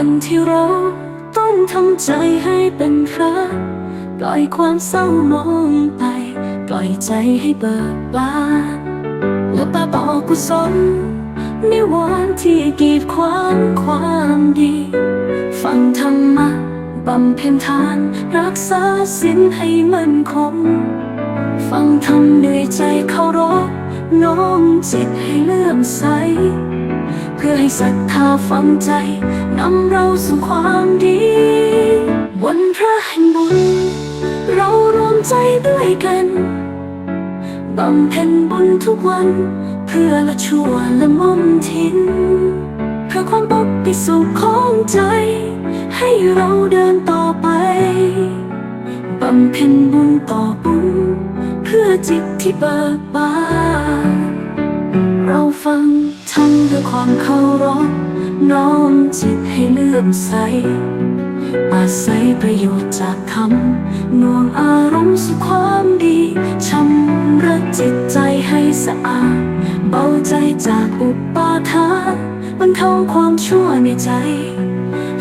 วันที่เราต้องทำใจให้เป็นพระ ปล่อยความเศร้ามองไป ปล่อยใจให้เบิกบานและปาบอกกุศลในวันที่กีดขวางความดี ฟังธรรมะบำเพ็ญทาน รักษาศีลให้มั่นคง ฟังธรรมด้วยใจเคารพน้อมจิตให้เลื่อมใส เพื่อให้ศรัทธาฟังใจนำเราสู่ความดีวันพระแห่งบุญ เรารวมใจด้วยกันบำเพ็ญบุญทุกวัน เพื่อละชั่วละมนทินเพื่อความปกปิสุขของใจ ให้เราเดินต่อไปบำเพ็ญบุญต่อบุญ เพื่อจิตที่เบิกบานเราฟัง ทำด้วยความเคารพน้อมจิตให้เลื่อมใส อาศัยประโยชน์จากธรรมหน่วงอารมณ์สู่ความดีชำระจิตใจให้สะอาด เบาใจจากอุปาทานบรรเทาความชั่วในใจ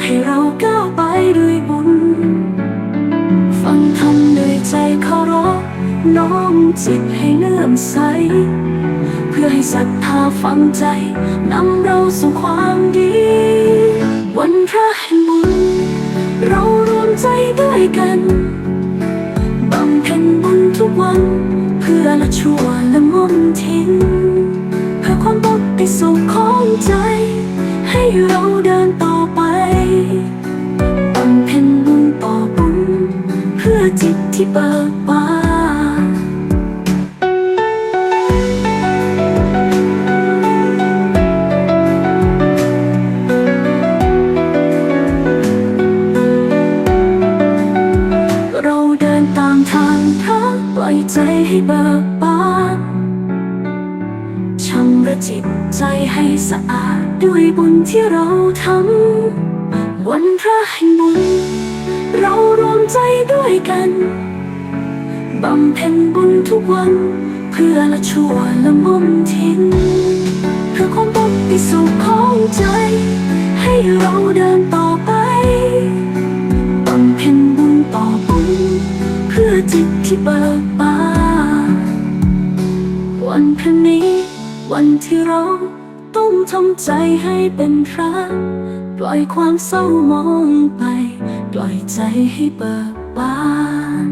ให้เราก้าวไปด้วยบุญ ฟังธรรมด้วยใจเคารพน้อมจิตให้เลื่อมใส พื่อให้ศรัทธาฟังใจ นำเราสู่ความดี วันพระแห่งบุญเรารวมใจด้วยกันบำเพ็ญบุญทุกวัน เพื่อละชั่วละมนทินเพื่อความปกปิสุขของใจ ให้เราเดินต่อไปบำเพ็ญบุญต่อบุญเพื่อจิตที่เบิก ทางพระปล่อยใจให้เบิกบานชำระจิตใจให้สะอาดด้วยบุญที่เราทำวันพระแห่งบุญ เรารวมใจด้วยกันบำเพ็ญบุญทุกวัน เพื่อละชั่วละมนทินเพื่อความปกปิสุขของใจ ให้เราเดินต่อไป จิตที่เบิกบานวันพรุ่งนี้ วันที่เราต้องทำใจให้เป็นพระปล่อยความเศร้ามองไป ปล่อยใจให้เบิกบาน